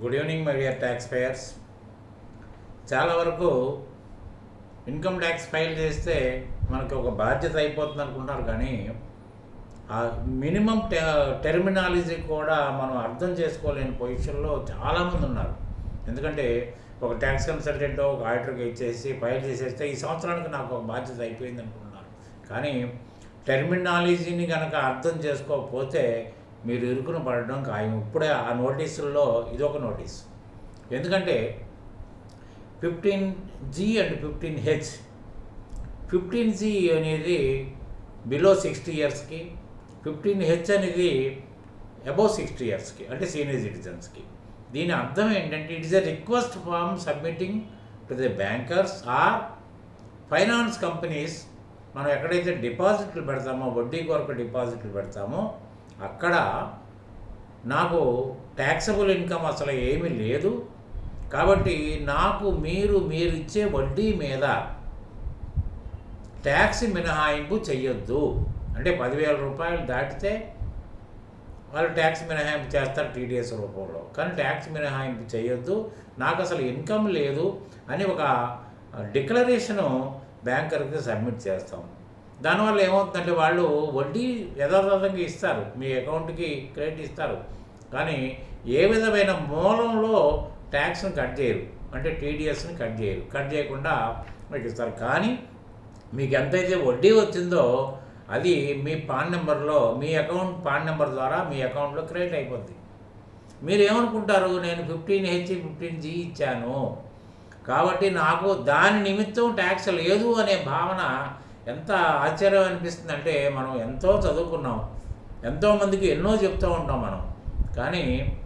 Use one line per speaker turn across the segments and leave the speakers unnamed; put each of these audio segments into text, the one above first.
Good evening my dear tax payers చాలా వరకు income tax file చేస్తే మనకి ఒక బాధ్యత అయిపోతుంది అనుకుంటారు కానీ ఆ మినిమం టె టెర్మినాలజీ కూడా మనం అర్థం చేసుకోలేని పొజిషన్లో చాలామంది ఉన్నారు. ఎందుకంటే ఒక ట్యాక్స్ కన్సల్టెంట్ ఒక ఆడిటర్కి ఇచ్చేసి ఫైల్ చేసేస్తే ఈ సంవత్సరానికి నాకు ఒక బాధ్యత అయిపోయింది అనుకుంటున్నారు. కానీ టెర్మినాలజీని కనుక అర్థం చేసుకోకపోతే మీరు ఇరుకున పడడం ఖాయం ఇప్పుడే ఆ నోటీసుల్లో ఇదొక నోటీస్. ఎందుకంటే fifteen G and fifteen H. Fifteen G అనేది బిలో సిక్స్టీ ఇయర్స్కి ఫిఫ్టీన్ హెచ్ అనేది అబౌవ్ సిక్స్టీ ఇయర్స్కి అంటే సీనియర్ సిటిజన్స్కి. దీని అర్థం ఏంటంటే it is a request form submitting to the bankers or finance companies. మనం ఎక్కడైతే డిపాజిట్లు పెడతామో వడ్డీ కొరకు డిపాజిట్లు పెడతామో అక్కడ నాకు ట్యాక్సబుల్ ఇన్కమ్ అసలు ఏమీ లేదు. కాబట్టి నాకు మీరు మీరు ఇచ్చే వడ్డీ మీద ట్యాక్స్ మినహాయింపు చెయ్యొద్దు. అంటే పదివేల రూపాయలు దాటితే వాళ్ళు ట్యాక్స్ మినహాయింపు చేస్తారు టీడీఎస్ రూపంలో. కానీ ట్యాక్స్ మినహాయింపు చేయొద్దు నాకు అసలు ఇన్కమ్ లేదు అని ఒక డిక్లరేషను బ్యాంకర్కి సబ్మిట్ చేస్తాం. దానివల్ల ఏమవుతుందంటే వాళ్ళు వడ్డీ యథాతథంగా ఇస్తారు. మీ అకౌంట్కి క్రెడిట్ ఇస్తారు. కానీ ఏ విధమైన మూలంలో ట్యాక్స్ని కట్ చేయరు. అంటే టీడీఎస్ని కట్ చేయరు. కట్ చేయకుండా మీకు ఇస్తారు. కానీ మీకు ఎంతైతే వడ్డీ వచ్చిందో అది మీ పాన్ నెంబర్లో మీ అకౌంట్ పాన్ నెంబర్ ద్వారా మీ అకౌంట్లో క్రెడిట్ అయిపోద్ది. మీరు ఏమనుకుంటారు నేను ఫిఫ్టీన్ హెచ్ ఫిఫ్టీన్ జీ ఇచ్చాను. కాబట్టి నాకు దాని నిమిత్తం ట్యాక్స్ లేదు అనే భావన ఎంత ఆశ్చర్యం అనిపిస్తుంది అంటే మనం ఎంతో చదువుకున్నాం ఎంతోమందికి ఎన్నో చెప్తూ ఉంటాం మనం. కానీ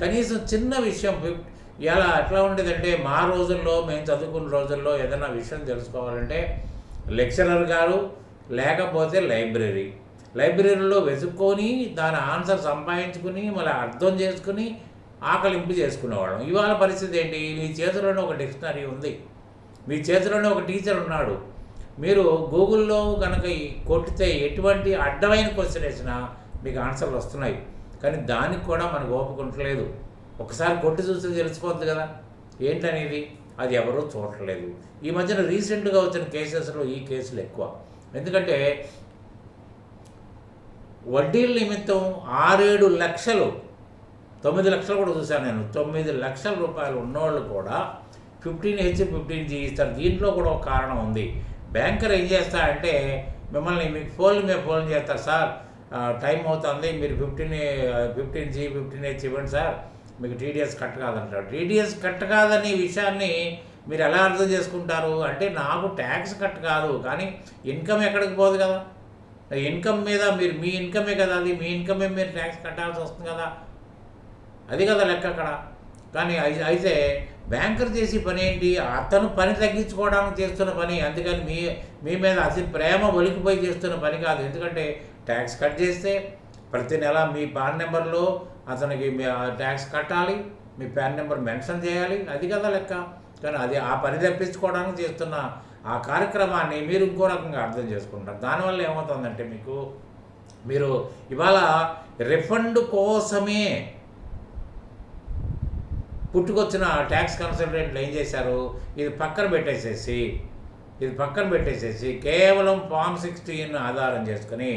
కనీసం చిన్న విషయం ఇలా ఎట్లా ఉండేదంటే మా రోజుల్లో మేము చదువుకున్న రోజుల్లో ఏదైనా విషయం తెలుసుకోవాలంటే లెక్చరర్ గారు లేకపోతే లైబ్రరీ. లైబ్రరీలో వెతుక్కొని దాని ఆన్సర్ సంపాదించుకుని మళ్ళీ అర్థం చేసుకుని ఆకలింపు చేసుకునేవాళ్ళం. ఇవాళ పరిస్థితి ఏంటి? మీ చేతిలోనే ఒక డిక్షనరీ ఉంది. మీ చేతిలోనే ఒక టీచర్ ఉన్నాడు. మీరు గూగుల్లో కనుక కొట్టితే ఎటువంటి అడ్డమైన క్వశ్చన్ వేసినా మీకు ఆన్సర్లు వస్తున్నాయి. కానీ దానికి కూడా మనకు ఓపుకుంటలేదు ఒకసారి కొట్టి చూస్తే తెలిసిపోద్ది కదా. ఏంటనేది? అది ఎవరూ చూడట్లేదు. ఈ మధ్యన రీసెంట్గా వచ్చిన కేసెస్లో ఈ కేసులు ఎక్కువ. ఎందుకంటే వడ్డీల నిమిత్తం ఆరేడు లక్షలు తొమ్మిది లక్షలు కూడా చూశాను నేను. తొమ్మిది లక్షల రూపాయలు ఉన్నోళ్ళు కూడా ఫిఫ్టీన్ హెచ్ ఫిఫ్టీన్ జీ ఇస్తారు దీంట్లో కూడా ఒక కారణం ఉంది. బ్యాంకర్ ఏం చేస్తారంటే మిమ్మల్ని మీకు ఫోన్లు మీద ఫోన్ చేస్తారు సార్. టైం అవుతుంది. మీరు fifteen fifteen G fifteen H ఇవ్వండి సార్. మీకు టీడీఎస్ కట్ కాదంటారు టీడీఎస్ కట్ కాదని విషయాన్ని మీరు ఎలా అర్థం చేసుకుంటారు? అంటే నాకు ట్యాక్స్ కట్ కాదు. కానీ ఇన్కమ్ ఎక్కడికి పోదు కదా. ఇన్కమ్ మీద మీరు మీ ఇన్కమే కదా అది. మీ ఇన్కమే మీరు ట్యాక్స్ కట్టాల్సి వస్తుంది కదా. అది కదా లెక్క అక్కడ. కానీ అయితే బ్యాంకర్ చేసే పని ఏంటి అతను పని తగ్గించుకోవడానికి చేస్తున్న పని. అందుకని మీ మీ మీద అతి ప్రేమ ఒలికిపోయి చేస్తున్న పని కాదు. ఎందుకంటే ట్యాక్స్ కట్ చేస్తే ప్రతి నెల మీ పాన్ నెంబర్లో అతనికి మీ ట్యాక్స్ కట్టాలి. మీ పాన్ నెంబర్ మెన్షన్ చేయాలి. అది కదా లెక్క. కానీ అది ఆ పని తప్పించుకోవడానికి చేస్తున్న ఆ కార్యక్రమాన్ని మీరు ఇంకో రకంగా అర్థం చేసుకుంటారు దానివల్ల ఏమవుతుందంటే మీకు మీరు ఇవాళ రిఫండ్ కోసమే పుట్టుకొచ్చిన ట్యాక్స్ కన్సల్టెంట్లు ఏం చేశారు? ఇది పక్కన పెట్టేసేసి ఇది పక్కన పెట్టేసేసి కేవలం ఫామ్ సిక్స్టీన్ ఆధారం చేసుకుని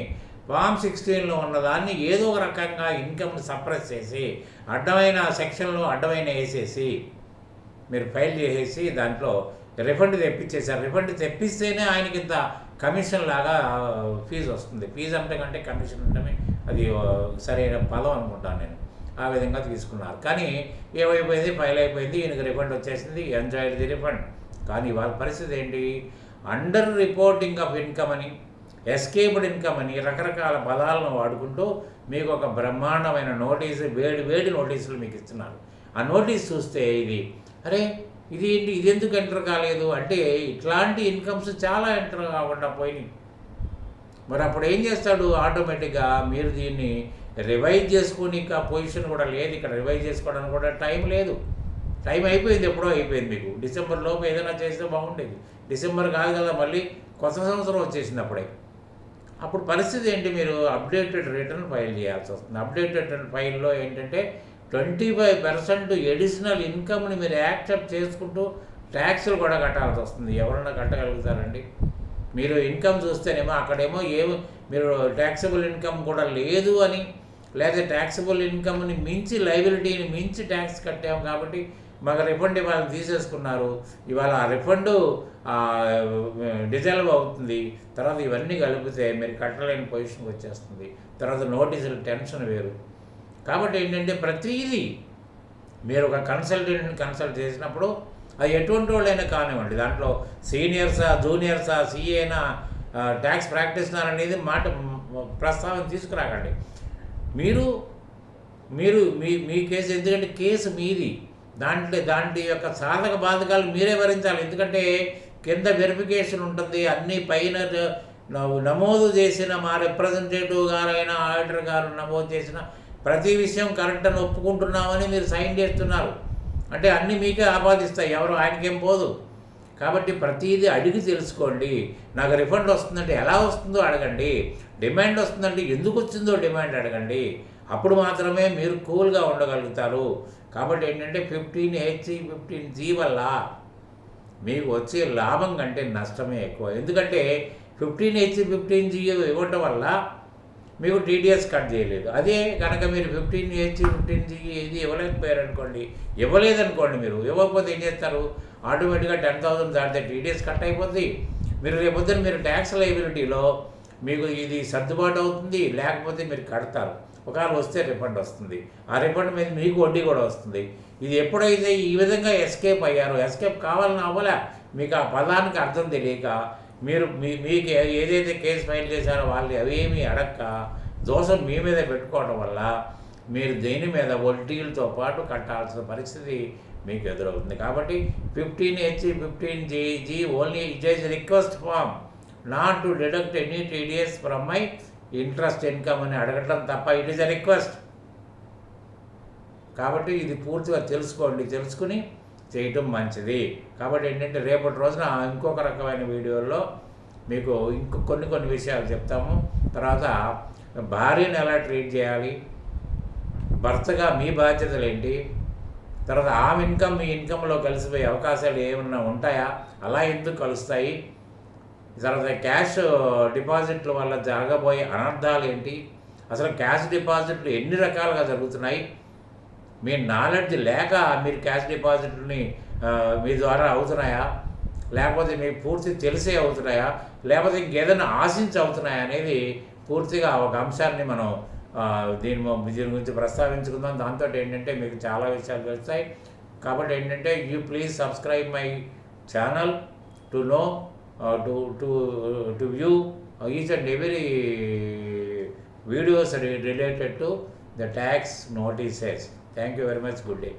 ఫామ్ సిక్స్టీన్లో ఉన్నదాన్ని ఏదో ఒక రకంగా ఇన్కమ్ని సప్రెస్ చేసి అడ్డమైన సెక్షన్లో అడ్డమైన వేసేసి మీరు ఫైల్ చేసేసి దాంట్లో రిఫండ్ తెప్పించేశారు. రిఫండ్ తెప్పిస్తేనే ఆయనకి ఇంత కమిషన్ లాగా ఫీజు వస్తుంది. ఫీజు అంటే కంటే కమిషన్ ఉండమే అది సరైన పదం అనుకుంటాను నేను. ఆ విధంగా తీసుకున్నారు. కానీ ఏమైపోయింది? ఫైల్ అయిపోయింది ఈయనకి రిఫండ్ వచ్చేసింది ఎంజాయ్ ది రిఫండ్ కానీ వాళ్ళ పరిస్థితి ఏంటి? అండర్ రిపోర్టింగ్ ఆఫ్ ఇన్కమ్ అని ఎస్కేప్డ్ ఇన్కమ్ అని రకరకాల పదాలను వాడుకుంటూ మీకు ఒక బ్రహ్మాండమైన నోటీసు వేడి వేడి నోటీసులు మీకు ఇస్తున్నారు. ఆ నోటీస్ చూస్తే ఇది అరే ఇది ఏంటి? ఇది ఎందుకు ఎంటర్ కాలేదు? అంటే ఇట్లాంటి ఇన్కమ్స్ చాలా ఎంటర్ కాకుండా పోయినాయి. మరి అప్పుడు ఏం చేస్తాడు? ఆటోమేటిక్గా మీరు దీన్ని రివైజ్ చేసుకుని పొజిషన్ కూడా లేదు. ఇక్కడ రివైజ్ చేసుకోవడానికి కూడా టైం లేదు. టైం అయిపోయింది ఎప్పుడో అయిపోయింది మీకు. డిసెంబర్ లోపు ఏదైనా చేస్తే బాగుండేది. డిసెంబర్ కాదు కదా మళ్ళీ కొత్త సంవత్సరం వచ్చేసింది అప్పుడే అప్పుడు పరిస్థితి ఏంటి? మీరు అప్డేటెడ్ రిటర్న్ ఫైల్ చేయాల్సి వస్తుంది. అప్డేటెడ్ ఫైల్లో ఏంటంటే ట్వంటీ ఫైవ్ పర్సెంట్ ఎడిషనల్ ఇన్కమ్ని మీరు యాక్సెప్ట్ చేసుకుంటూ ట్యాక్స్లు కూడా కట్టాల్సి వస్తుంది. ఎవరన్నా కట్టగలుగుతారండి? మీరు ఇన్కమ్ చూస్తేనేమో అక్కడేమో ఏ మీరు ట్యాక్సబుల్ ఇన్కమ్ కూడా లేదు అని లేదా ట్యాక్సబుల్ ఇన్కమ్ని మించి లైబిలిటీని మించి ట్యాక్స్ కట్టాము కాబట్టి మాకు రిఫండ్ ఇవాళ తీసేసుకున్నారు. ఇవాళ ఆ రిఫండ్ డిజాల్వ్ అవుతుంది. తర్వాత ఇవన్నీ కలిపితే మీరు కట్టలేని పొజిషన్కి వచ్చేస్తుంది. తర్వాత నోటీసులు టెన్షన్ వేరు. కాబట్టి ఏంటంటే ప్రతిదీ మీరు ఒక కన్సల్టెంట్ని కన్సల్ట్ చేసినప్పుడు అది ఎటువంటి వాళ్ళైనా కానివ్వండి. దాంట్లో సీనియర్సా జూనియర్సా సీఏనా ట్యాక్స్ ప్రాక్టీస్నర్ అనేది మాట ప్రస్తావన తీసుకురాకండి. మీరు మీరు మీ మీ కేసు ఎందుకంటే కేసు మీది. దాంట్లో దాంట్లో యొక్క సాధక బాధకాలు మీరే భరించాలి ఎందుకంటే కింద వెరిఫికేషన్ ఉంటుంది. అన్ని పైన నమోదు చేసిన మా రిప్రజెంటేటివ్ గారైనా ఆడిటర్ గారు నమోదు చేసిన ప్రతి విషయం కరెక్ట్ అని ఒప్పుకుంటున్నామని మీరు సైన్ చేస్తున్నారు. అంటే అన్నీ మీకే ఆపాదిస్తాయి ఎవరు ఆయనకేం పోదు. కాబట్టి ప్రతిదీ అడిగి తెలుసుకోండి. నాకు రిఫండ్ వస్తుందంటే ఎలా వస్తుందో అడగండి. డిమాండ్ వస్తుందంటే ఎందుకు వచ్చిందో డిమాండ్ అడగండి. అప్పుడు మాత్రమే మీరు కూల్గా ఉండగలుగుతారు. కాబట్టి ఏంటంటే ఫిఫ్టీన్ హెచ్సి ఫిఫ్టీన్ జీ వల్ల మీకు వచ్చే లాభం కంటే నష్టమే ఎక్కువ. ఎందుకంటే ఫిఫ్టీన్ హెచ్ ఫిఫ్టీన్ జీ ఇవ్వటం వల్ల మీకు టీడీఎస్ కట్ చేయలేదు. అదే కనుక మీరు ఫిఫ్టీన్ హెచ్ ఫిఫ్టీన్ జీ ఇది ఇవ్వలేకపోయారు అనుకోండి. ఇవ్వలేదనుకోండి మీరు. ఇవ్వకపోతే ఏం చేస్తారు? ఆటోమేటిక్గా టెన్ థౌసండ్ దాటితే టీడీఎస్ కట్ అయిపోద్ది. మీరు రేపొద్దున మీరు ట్యాక్స్ లైబిలిటీలో మీకు ఇది సర్దుబాటు అవుతుంది లేకపోతే మీరు కడతారు. ఒకవేళ వస్తే రిఫండ్ వస్తుంది. ఆ రిఫండ్ మీద మీకు వడ్డీ కూడా వస్తుంది. ఇది ఎప్పుడైతే ఈ విధంగా ఎస్కేప్ అయ్యారో ఎస్కేప్ కావాలని అవ్వలే? మీకు ఆ పదానికి అర్థం తెలియక మీరు మీ మీకు ఏదైతే కేసు ఫైల్ చేశారో వాళ్ళు అవేమీ అడక్క. దోషం మీ మీద పెట్టుకోవడం వల్ల మీరు దేని మీద వడ్డీలతో పాటు కట్టాల్సిన పరిస్థితి మీకు ఎదురవుతుంది. కాబట్టి fifteen H fifteen G G only it is request form. Not to deduct any TDS from my interest income అని అడగటం తప్ప ఇట్ ఈస్ అ రిక్వెస్ట్. కాబట్టి ఇది పూర్తిగా తెలుసుకోండి. తెలుసుకుని చేయటం మంచిది. కాబట్టి ఏంటంటే రేపటి రోజున ఇంకొక రకమైన వీడియోల్లో మీకు ఇంకో కొన్ని కొన్ని విషయాలు చెప్తాము. తర్వాత భార్యను ఎలా ట్రీట్ చేయాలి? భర్తగా మీ బాధ్యతలు ఏంటి? తర్వాత ఆమె ఇన్కమ్ మీ ఇన్కంలో కలిసిపోయే అవకాశాలు ఏమన్నా ఉంటాయా? అలా ఎందుకు కలుస్తాయి? తర్వాత క్యాష్ డిపాజిట్ల వల్ల జరగబోయే అనర్థాలు ఏంటి? అసలు క్యాష్ డిపాజిట్లు ఎన్ని రకాలుగా జరుగుతున్నాయి? మీ నాలెడ్జ్ లేక మీరు క్యాష్ డిపాజిట్ని మీ ద్వారా అవుతున్నాయా? లేకపోతే మీకు పూర్తి తెలిసే అవుతున్నాయా? లేకపోతే ఇంకేదైనా ఆశించి అవుతున్నాయా అనేది పూర్తిగా ఒక అంశాన్ని మనం దీని దీని గురించి ప్రస్తావించుకుందాం. దాంతో ఏంటంటే మీకు చాలా విషయాలు తెలుస్తాయి. కాబట్టి ఏంటంటే you please subscribe my channel to know to to to view each and every videos related to the tax notices. Thank you very much. Good day.